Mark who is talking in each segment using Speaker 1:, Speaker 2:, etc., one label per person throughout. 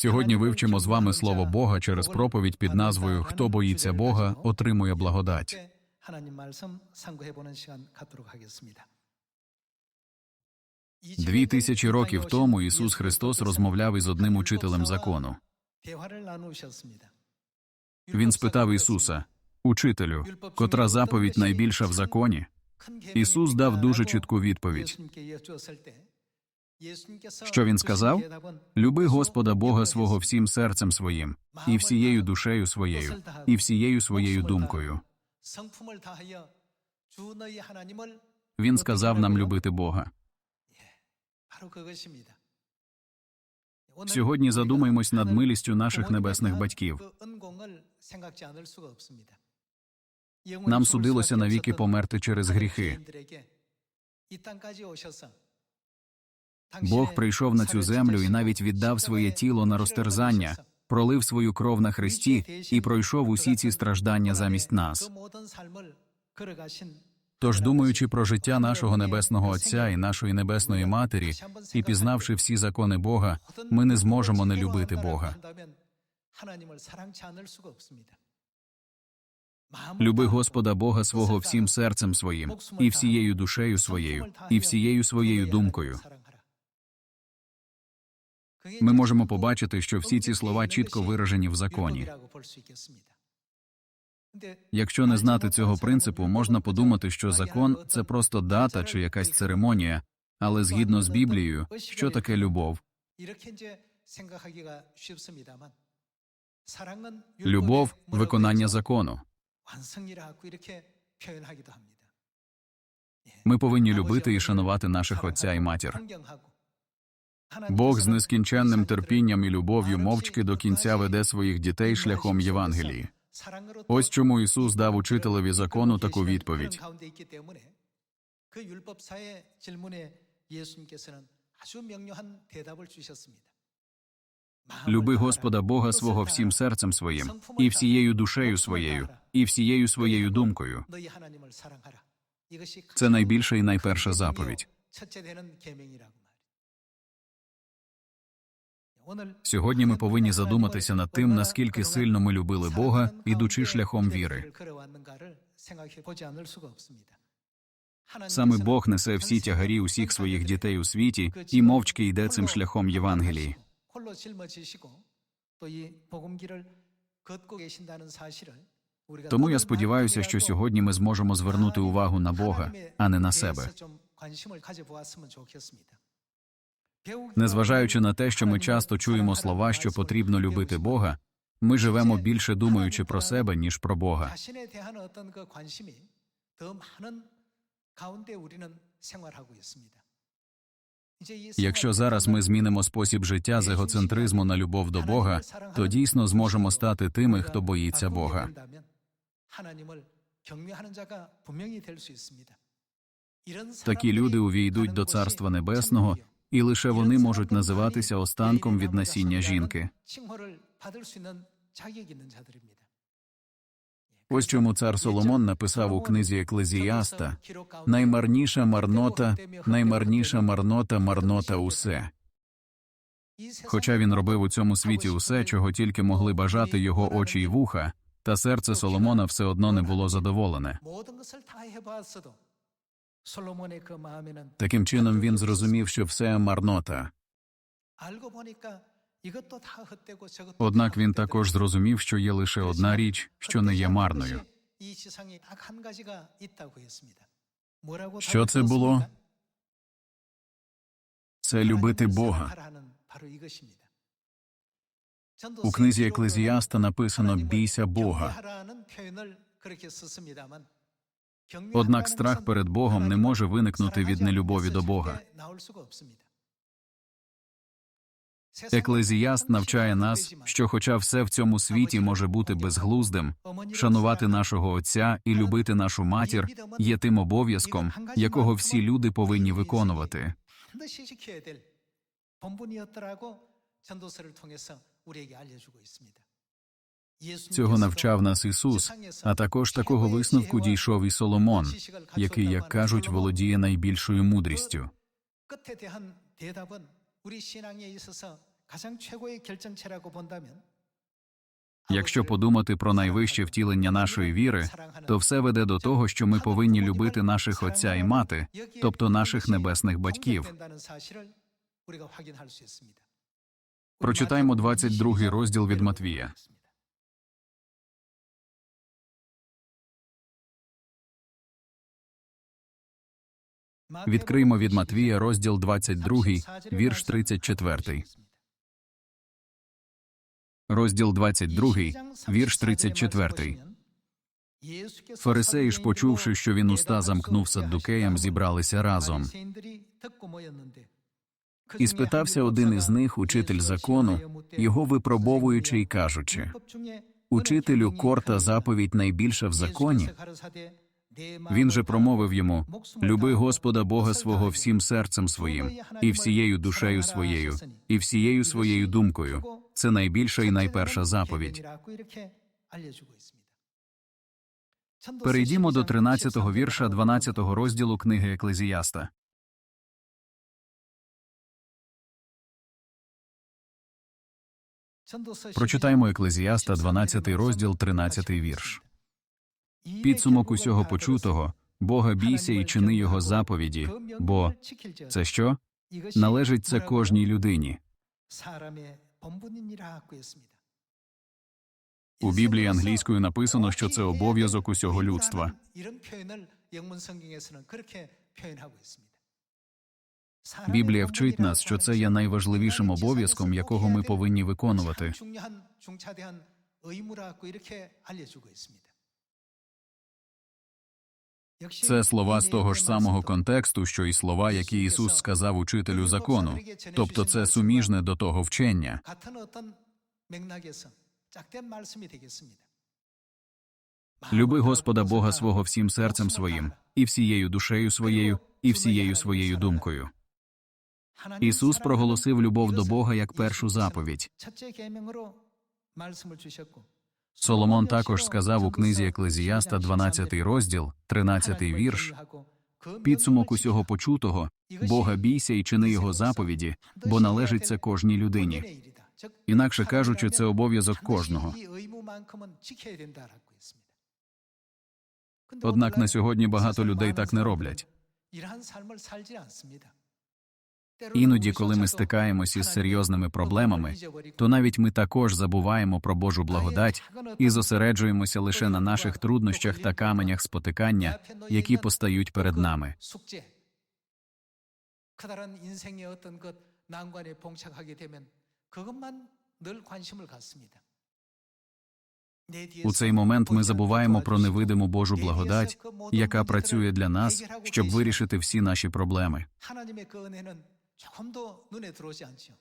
Speaker 1: Сьогодні вивчимо з вами слово Бога через проповідь під назвою Хто боїться Бога, отримує благодать. Дві тисячі років тому Ісус Христос розмовляв із одним учителем закону. Він спитав Ісуса, учителю, котра заповідь найбільша в законі. Ісус дав дуже чітку відповідь. Що він сказав? Люби Господа Бога свого всім серцем своїм, і всією душею своєю, і всією своєю думкою. Він сказав нам любити Бога. Сьогодні задумаємось над милістю наших небесних батьків. Нам судилося навіки померти через гріхи. Бог прийшов на цю землю і навіть віддав своє тіло на розтерзання, пролив свою кров на хресті і пройшов усі ці страждання замість нас. Тож, думаючи про життя нашого небесного Отця і нашої небесної матері, і пізнавши всі закони Бога, ми не зможемо не любити Бога. Люби Господа Бога свого всім серцем своїм, і всією душею своєю, і всією своєю думкою. Ми можемо побачити, що всі ці слова чітко виражені в законі. Якщо не знати цього принципу, можна подумати, що закон це просто дата чи якась церемонія, але згідно з Біблією, що таке любов? Любов виконання закону. Ми повинні любити і шанувати наших отця і матір. Бог з нескінченним терпінням і любов'ю мовчки до кінця веде своїх дітей шляхом Євангелії. Ось чому Ісус дав учителеві закону таку відповідь. Люби Господа Бога свого всім серцем своїм, і всією душею своєю, і всією своєю думкою. Це найбільша і найперша заповідь. Сьогодні ми повинні задуматися над тим, наскільки сильно ми любили Бога, ідучи шляхом віри. Саме Бог несе всі тягарі усіх своїх дітей у світі і мовчки йде цим шляхом Євангелії. Тому я сподіваюся, що сьогодні ми зможемо звернути увагу на Бога, а не на себе. Незважаючи на те, що ми часто чуємо слова, що потрібно любити Бога, ми живемо більше думаючи про себе, ніж про Бога. Якщо зараз ми змінимо спосіб життя з егоцентризму на любов до Бога, то дійсно зможемо стати тими, хто боїться Бога. Такі люди увійдуть до Царства Небесного і лише вони можуть називатися останком від насіння жінки. Ось чому цар Соломон написав у книзі Еклезіаста наймарніша марнота, наймарніша марнота, марнота усе. Хоча він робив у цьому світі усе, чого тільки могли бажати його очі й вуха, та серце Соломона все одно не було задоволене. Таким чином він зрозумів, що все марнота. Однак він також зрозумів, що є лише одна річ, що не є марною. Що це було? Це любити Бога. У книзі Еклезіаста написано Бійся Бога. Однак
Speaker 2: 경외한다는
Speaker 1: страх
Speaker 2: 것은
Speaker 1: перед Богом не може виникнути від нелюбові до Бога.
Speaker 2: 나올 수가 없습니다.
Speaker 1: Еклезіаст навчає нас, що, хоча все в цьому світі може бути безглуздим, шанувати нашого Отця і любити нашу матір є тим обов'язком, якого всі люди повинні виконувати.
Speaker 2: 반드시 지켜야 될 본분이었더라고 전도서를 통해서 우리에게 알려주고 있습니다.
Speaker 1: Цього навчав нас Ісус, а також такого висновку дійшов і Соломон, який, як кажуть, володіє найбільшою мудрістю. Якщо подумати про найвище втілення нашої віри, то все веде до того, що ми повинні любити наших отця і мати, тобто наших небесних батьків. Прочитаємо 22 розділ від Матвія. Відкриймо від Матвія розділ 22, вірш 34. Розділ 22, вірш 34. Фарисеї ж, почувши, що він уста замкнув саддукеям, зібралися разом. І спитався один із них, учитель закону, його випробовуючи й кажучи, «Учителю, корта заповідь найбільша в законі?» Він же промовив йому, «Люби Господа Бога свого всім серцем своїм, і всією душею своєю, і всією своєю думкою. Це найбільша і найперша заповідь». Перейдімо до 13-го вірша 12-го розділу книги Еклезіаста. Прочитаймо Еклезіаста, 12 розділ, 13 вірш. Підсумок усього почутого Бога бійся і чини його заповіді, бо це що? Належить це кожній людині. У Біблії англійською написано, що це обов'язок усього людства. Біблія вчить нас, що це є найважливішим обов'язком, якого ми повинні виконувати. Це слова з того ж самого контексту, що й слова, які Ісус сказав учителю закону, тобто це суміжне до того вчення. Люби Господа Бога свого всім серцем своїм, і всією душею своєю, і всією своєю думкою. Ісус проголосив любов до Бога як першу заповідь. Соломон також сказав у книзі Еклезіаста, 12 розділ, 13 вірш, підсумок усього почутого, Бога бійся і чини його заповіді, бо належить це кожній людині. Інакше кажучи, це обов'язок кожного. Однак на сьогодні багато людей так не роблять. Іноді, коли ми стикаємось із серйозними проблемами, то навіть ми також забуваємо про Божу благодать і зосереджуємося лише на наших труднощах та каменях спотикання, які постають перед нами. У цей момент ми забуваємо про невидиму Божу благодать, яка працює для нас, щоб вирішити всі наші проблеми.
Speaker 2: 하나님의 그 은혜는 조금도 눈에 들어오지 않죠.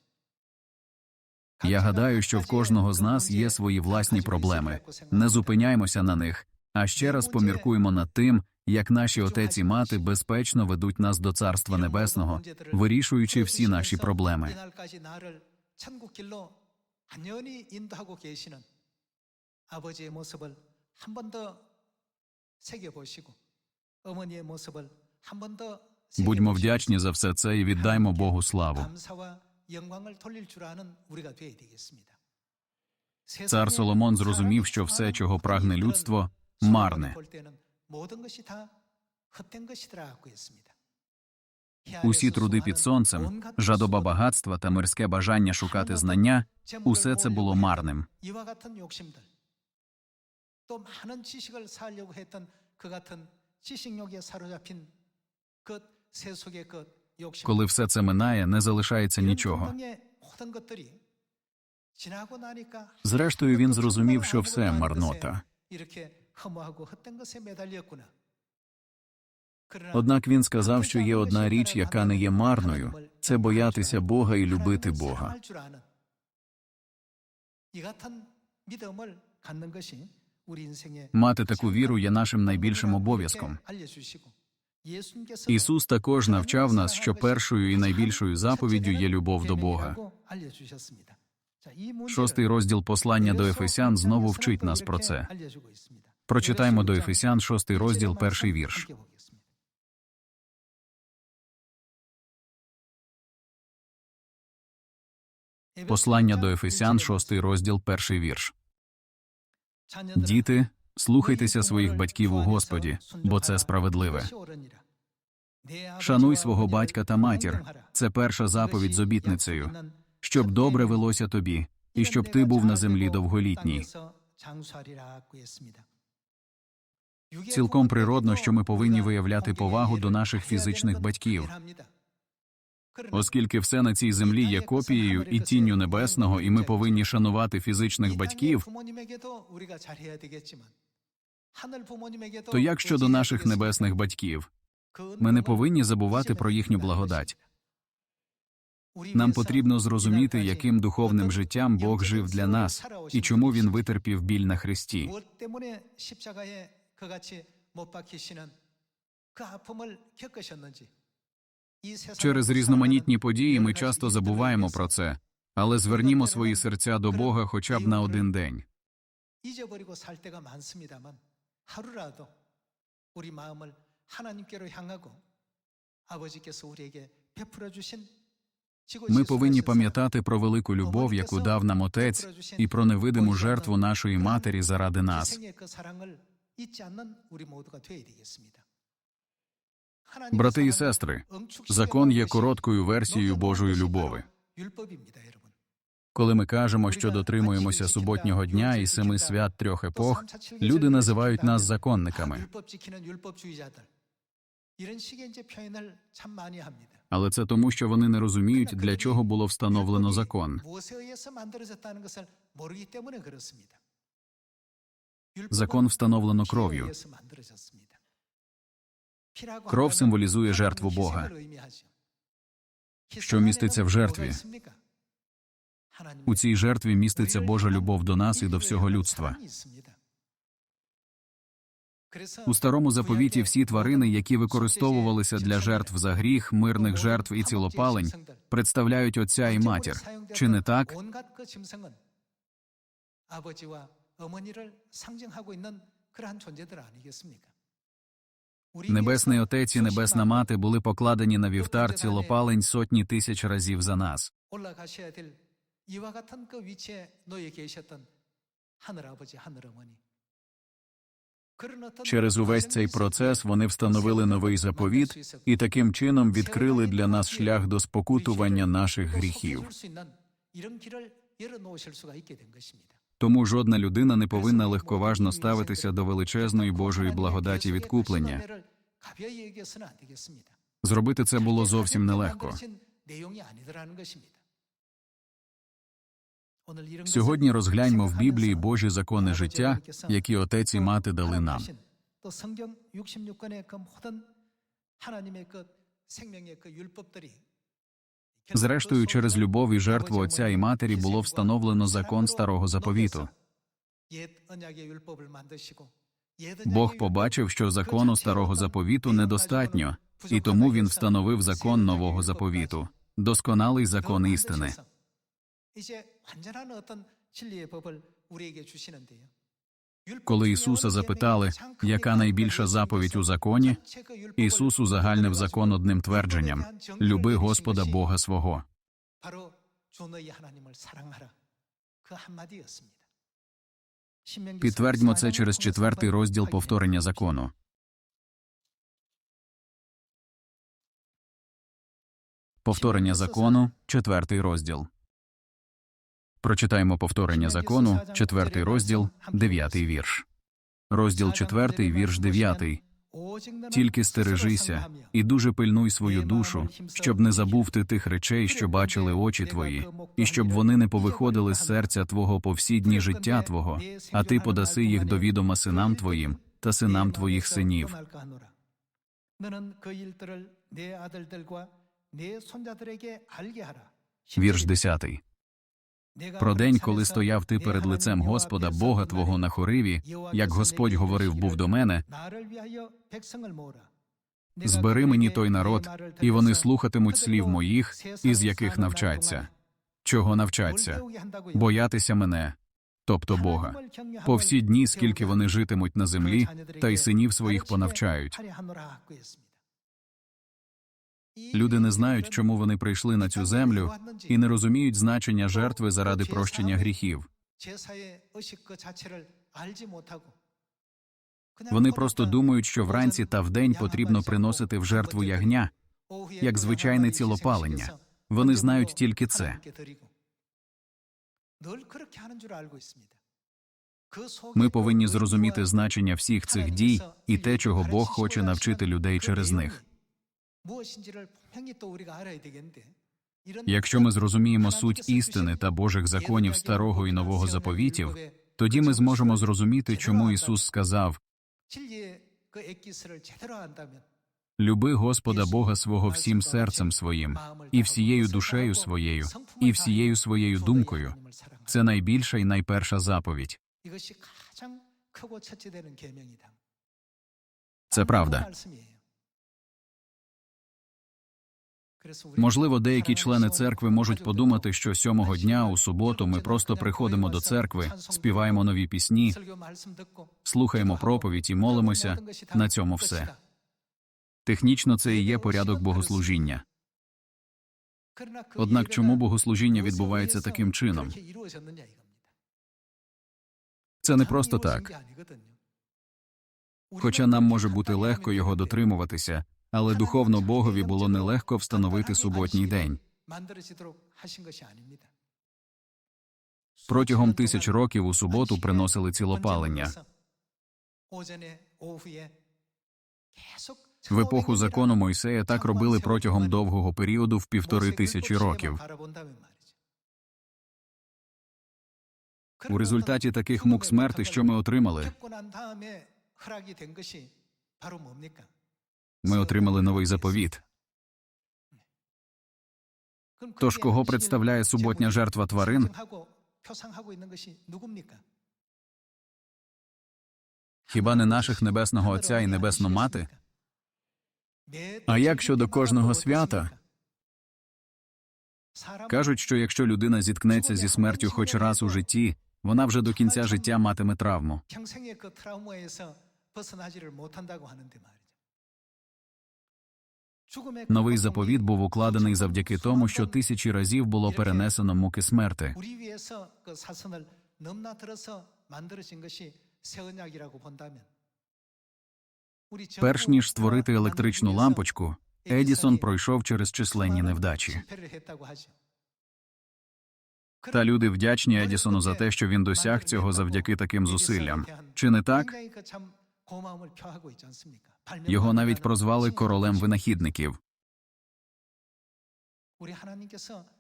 Speaker 1: Я гадаю, що в кожного з нас є свої власні проблеми. Не зупиняймося на них, а ще раз поміркуємо над тим, як наші отець і мати безпечно ведуть нас до Царства Небесного, вирішуючи всі наші проблеми.
Speaker 2: 그날까지 나를 천국 길로 안연히 인도하고 계시는 아버지의 모습을 한 번 더 새겨보시고 어머니의 모습을 한 번 더
Speaker 1: Будьмо
Speaker 2: 새겨보시고
Speaker 1: вдячні за все це і віддаймо Богу славу.
Speaker 2: 감사와 영광을 돌릴 줄 아는 우리가 되어야 되겠습니다.
Speaker 1: Цар Соломон зрозумів, що все, чого прагне людство, марне.
Speaker 2: 볼 때는 모든 것이 다 헛된 것이더라고 했습니다.
Speaker 1: Усі труди під сонцем, жадоба багатства та мирське бажання шукати знання усе це було марним.
Speaker 2: 이와 같은 욕심들 또 많은 지식을 쌓으려고 했던 그 같은 지식욕에 사로잡힌 그 세속의 그 욕심
Speaker 1: коли все це минає, не залишається нічого. Зрештою, він зрозумів, що все марнота. Однак він сказав, що є одна річ, яка не є марною це боятися Бога і любити Бога. Мати таку віру є нашим найбільшим обов'язком. Ісус також навчав нас, що першою і найбільшою заповіддю є любов до Бога. Шостий розділ послання до Ефесян знову вчить нас про це. Прочитаймо до Ефесян, шостий розділ, перший вірш. Послання до Ефесян, 6 розділ, перший вірш. Діти, слухайтеся своїх батьків у Господі, бо це справедливе. Шануй свого батька та матір. Це перша заповідь з обітницею, щоб добре велося тобі, і щоб ти був на землі довголітній. Цілком природно, що ми повинні виявляти повагу до наших фізичних батьків, оскільки все на цій землі є копією і тінню небесного, і ми повинні шанувати фізичних батьків. То як щодо наших небесних батьків, ми не повинні забувати про їхню благодать. Нам потрібно зрозуміти, яким духовним життям Бог жив для нас і чому він витерпів біль на хресті. Через різноманітні події ми часто забуваємо про це, але звернімо свої серця до Бога хоча б на один день.
Speaker 2: 잊어버리고 살 때가 많습니다만 하루라도 우리 마음을 하나님께로 향하고 아버지께서 우리에게 베풀어 주신
Speaker 1: Ми повинні пам'ятати про велику любов, яку дав нам Отець, і про невидиму жертву нашої матері заради нас. Брати і сестри, закон є короткою версією Божої любові. Коли ми кажемо, що дотримуємося суботнього дня і семи свят трьох епох, люди називають нас законниками. Але це тому, що вони не розуміють, для чого було встановлено закон. Закон встановлено кров'ю. Кров символізує жертву Бога. Що міститься в жертві? У цій жертві міститься Божа любов до нас і до всього людства. У старому заповіті всі тварини, які використовувалися для жертв за гріх, мирних жертв і цілопалень, представляють отця і матір. Чи не так? Небесний отець і небесна мати були покладені на вівтар цілопалень сотні тисяч разів за нас.
Speaker 2: 올라가셔야 될 이와 같은 그 위치에 놓여 계셨던 하늘 아버지, 하늘 어머니. 그런 어떤
Speaker 1: Через увесь цей процес вони встановили новий заповіт і таким чином відкрили для нас шлях до спокутування наших гріхів.
Speaker 2: 줄 수 있는 이런 길을 열어놓으실 수가 있게 된 것입니다.
Speaker 1: Тому жодна людина не повинна легковажно ставитися до величезної Божої благодаті відкуплення.
Speaker 2: 은혜를 가벼이 여겨서는 안 되겠습니다.
Speaker 1: Зробити це було зовсім нелегко. Сьогодні розгляньмо в Біблії Божі закони життя, які отець і мати дали нам. Зрештою, через любов і жертву отця і матері було встановлено закон старого заповіту. Бог побачив, що закону старого заповіту недостатньо, і тому він встановив закон нового заповіту, досконалий закон істини.
Speaker 2: 이제 완전한 어떤 진리의 법을 우리에게 주시는데요.
Speaker 1: Коли Ісуса запитали, яка найбільша заповідь у законі, Ісус узагальнив закон одним твердженням: люби Господа Бога свого.
Speaker 2: 바로 주 너희 하나님을 사랑하라. 그 한마디였습니다. 신명기
Speaker 1: Підтвердьмо
Speaker 2: 34장
Speaker 1: це через четвертий розділ повторення закону. Повторення закону, четвертий розділ. Прочитаємо повторення закону, четвертий розділ, дев'ятий вірш. Розділ четвертий, вірш дев'ятий. Тільки стережися і дуже пильнуй свою душу, щоб не забув ти тих речей, що бачили очі твої, і щоб вони не повиходили з серця Твого по всі дні життя Твого, а ти подаси їх до відома синам Твоїм та синам Твоїх синів. Вірш 10. Про день, коли стояв ти перед лицем Господа, Бога твого на хориві, як Господь говорив був до мене, збери мені той народ, і вони слухатимуть слів моїх, із яких навчаться. Чого навчаться? Боятися мене, тобто Бога. По всі дні, скільки вони житимуть на землі, та й синів своїх понавчають. Люди не знають, чому вони прийшли на цю землю і не розуміють значення жертви заради прощення гріхів. Вони просто думають, що вранці та вдень потрібно приносити в жертву ягня як звичайне цілопалення. Вони знають тільки це. Ми повинні зрозуміти значення всіх цих дій і те, чого Бог хоче навчити людей через них. Якщо ми зрозуміємо суть істини та Божих законів старого і нового заповітів, тоді ми зможемо зрозуміти, чому Ісус сказав люби Господа Бога свого всім серцем своїм, і всією душею своєю, і всією своєю думкою. Це найбільша і найперша заповідь. Це правда. Можливо, деякі члени церкви можуть подумати, що сьомого дня у суботу ми просто приходимо до церкви, співаємо нові пісні, слухаємо проповідь і молимося. На цьому все. Технічно це і є порядок богослужіння. Однак чому богослужіння відбувається таким чином? Це не просто так. Хоча нам може бути легко його дотримуватися, але духовно Богові було нелегко встановити суботній день. Протягом тисяч років у суботу приносили цілопалення. В епоху закону Мойсея так робили протягом довгого періоду в півтори тисячі років. У результаті таких мук смерти, що ми отримали, ми отримали новий заповіт. Тож кого представляє суботня жертва тварин? Хіба не наших небесного Отця і Небесну Мати? А як щодо кожного свята? Кажуть, що якщо людина зіткнеться зі смертю хоч раз у житті, вона вже до кінця життя матиме травму. Новий заповіт був укладений завдяки тому, що тисячі разів було перенесено муки смерти. Перш ніж створити електричну лампочку, Едісон пройшов через численні невдачі. Та люди вдячні Едісону за те, що він досяг цього завдяки таким зусиллям. Чи не так? Його навіть прозвали королем винахідників.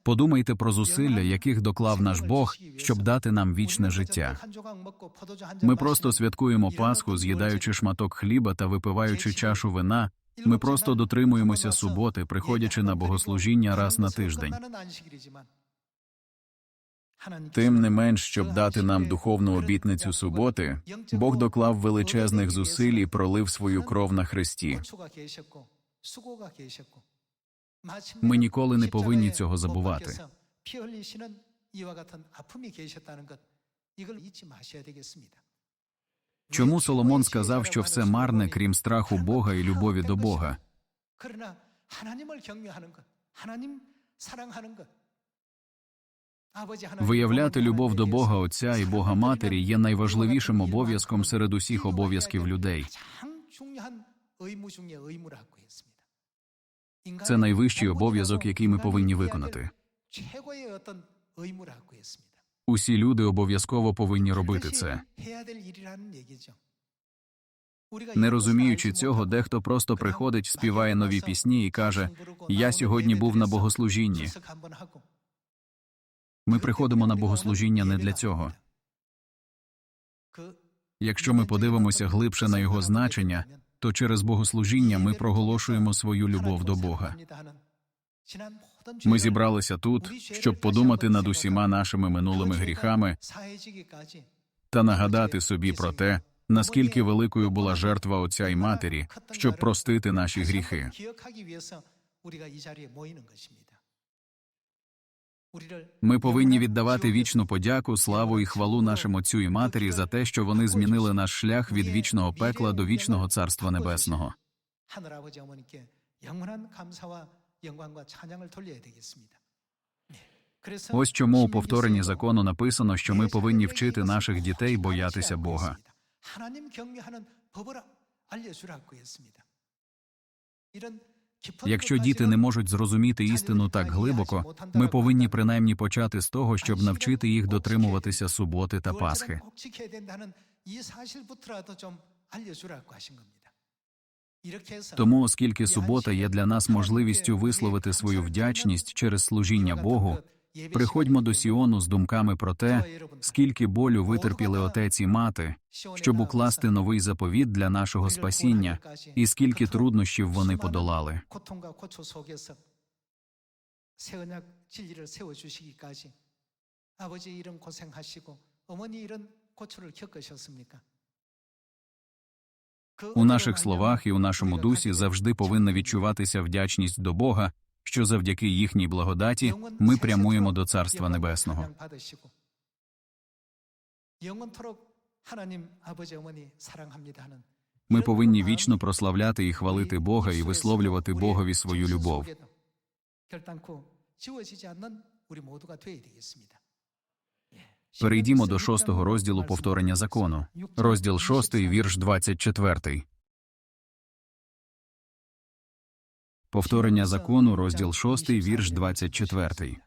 Speaker 1: Подумайте про зусилля, яких доклав наш Бог, щоб дати нам вічне життя. Ми просто святкуємо Пасху, з'їдаючи шматок хліба та випиваючи чашу вина. Ми просто дотримуємося суботи, приходячи на богослужіння раз на тиждень. Тим не менш, щоб дати нам духовну обітницю суботи, Бог доклав величезних зусиль і пролив свою кров на хресті. Ми ніколи не повинні цього забувати. Чому Соломон сказав, що все марне, крім страху Бога і любові до Бога? Виявляти любов до Бога Отця і Бога Матері є найважливішим обов'язком серед усіх обов'язків людей. Це найвищий обов'язок, який ми повинні виконати. Усі люди обов'язково повинні робити це. Не розуміючи цього, дехто просто приходить, співає нові пісні і каже: Я сьогодні був на богослужінні. Ми приходимо на богослужіння не для цього. Якщо ми подивимося глибше на його значення, то через богослужіння ми проголошуємо свою любов до Бога. Ми зібралися тут, щоб подумати над усіма нашими минулими гріхами та нагадати собі про те, наскільки великою була жертва Отця і Матері, щоб простити наші гріхи. Ми повинні віддавати вічну подяку, славу і хвалу нашим отцю і матері за те, що вони змінили наш шлях від вічного пекла до вічного царства небесного. Ось чому у повторенні закону написано, що ми повинні вчити наших дітей боятися Бога. Якщо діти не можуть зрозуміти істину так глибоко, ми повинні принаймні почати з того, щоб навчити їх дотримуватися суботи та Пасхи. Тому, оскільки субота є для нас можливістю висловити свою вдячність через служіння Богу. Приходьмо до Сіону з думками про те, скільки болю витерпіли отець і мати, щоб укласти новий заповіт для нашого спасіння, і скільки труднощів вони подолали. У наших словах і у нашому дусі завжди повинна відчуватися вдячність до Бога що завдяки їхній благодаті ми прямуємо до Царства Небесного. Ми повинні вічно прославляти і хвалити Бога і висловлювати Богові свою любов. Перейдімо до шостого розділу повторення закону, розділ шостий, вірш 24. Повторення закону, розділ 6, вірш 24.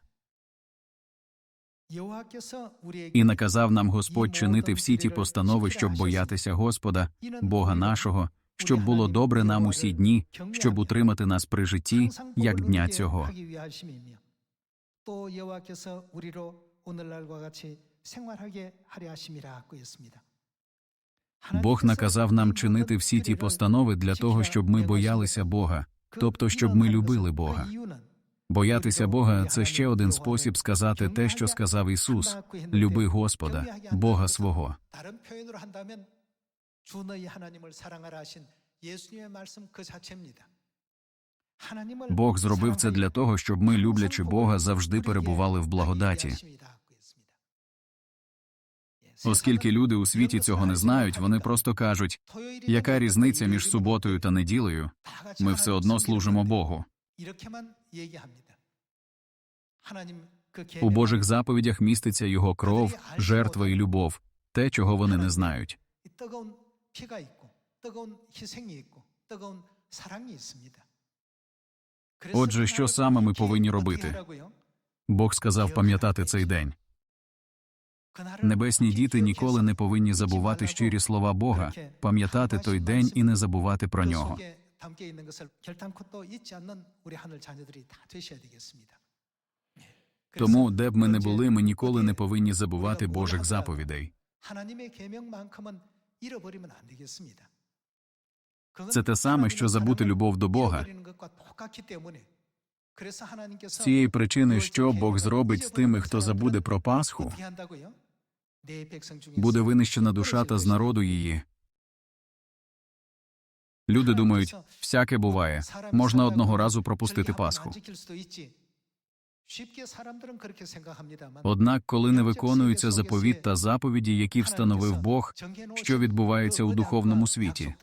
Speaker 1: І наказав нам Господь чинити всі ті постанови, щоб боятися Господа, Бога нашого, щоб було добре нам усі дні, щоб утримати нас при житті як дня цього. Бог наказав нам чинити всі ті постанови для того, щоб ми боялися Бога, тобто, щоб ми любили Бога. Боятися Бога це ще один спосіб сказати те, що сказав Ісус: люби Господа, Бога свого. Бог зробив це для того, щоб ми, люблячи Бога, завжди перебували в благодаті. Оскільки люди у світі цього не знають, вони просто кажуть, яка різниця між суботою та неділею? Ми все одно служимо Богу. У Божих заповідях міститься його кров, жертва і любов, те, чого вони не знають. Отже, що саме ми повинні робити? Бог сказав пам'ятати цей день. Небесні діти ніколи не повинні забувати щирі слова Бога, пам'ятати той день і не забувати про нього. Тому, де б ми не були, ми ніколи не повинні забувати Божих заповідей. Це те саме, що забути любов до Бога. З цієї причини, що Бог зробить з тими, хто забуде про Пасху, буде винищена душа та з народу її. Люди думають, всяке буває.
Speaker 2: 사람이
Speaker 1: Можна
Speaker 2: 살다가
Speaker 1: одного разу
Speaker 2: 저렇게
Speaker 1: пропустити
Speaker 2: 하면
Speaker 1: Пасху.
Speaker 2: 안 지킬 수도 있지. 쉽게 사람들은 그렇게 생각합니다만
Speaker 1: Однак, коли не виконуються заповіт та заповіді, які встановив Бог, що відбувається у духовному світі?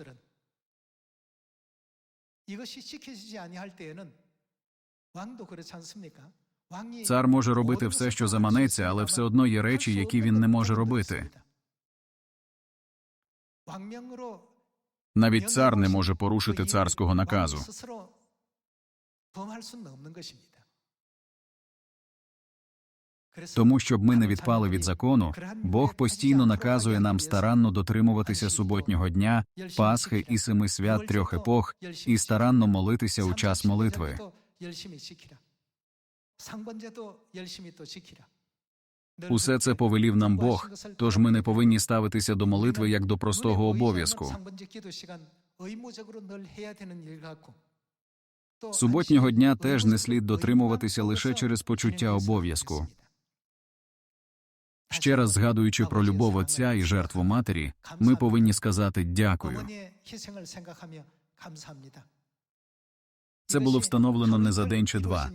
Speaker 2: 이것이 지켜지지 아니할 때에는 왕도 그렇지 않습니까?
Speaker 1: Цар може робити все, що заманеться, але все одно є речі, які він не може робити. Навіть цар не може порушити царського наказу. Тому, щоб ми не відпали від закону, Бог постійно наказує нам старанно дотримуватися суботнього дня, Пасхи і семи свят трьох епох і старанно молитися у час молитви. Усе це повелів нам Бог, тож ми не повинні ставитися до молитви як до простого обов'язку. Суботнього дня теж не слід дотримуватися лише через почуття обов'язку. Ще раз згадуючи про любов Отця і жертву матері, ми повинні сказати дякую. Це було встановлено не за день чи два.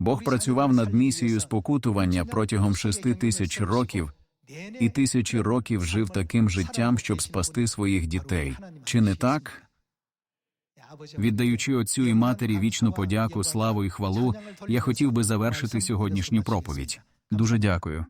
Speaker 1: Бог працював над місією спокутування протягом шести тисяч років і тисячі років жив таким життям, щоб спасти своїх дітей. Чи не так? Віддаючи отцю і матері вічну подяку, славу і хвалу, я хотів би завершити сьогоднішню проповідь. Дуже дякую.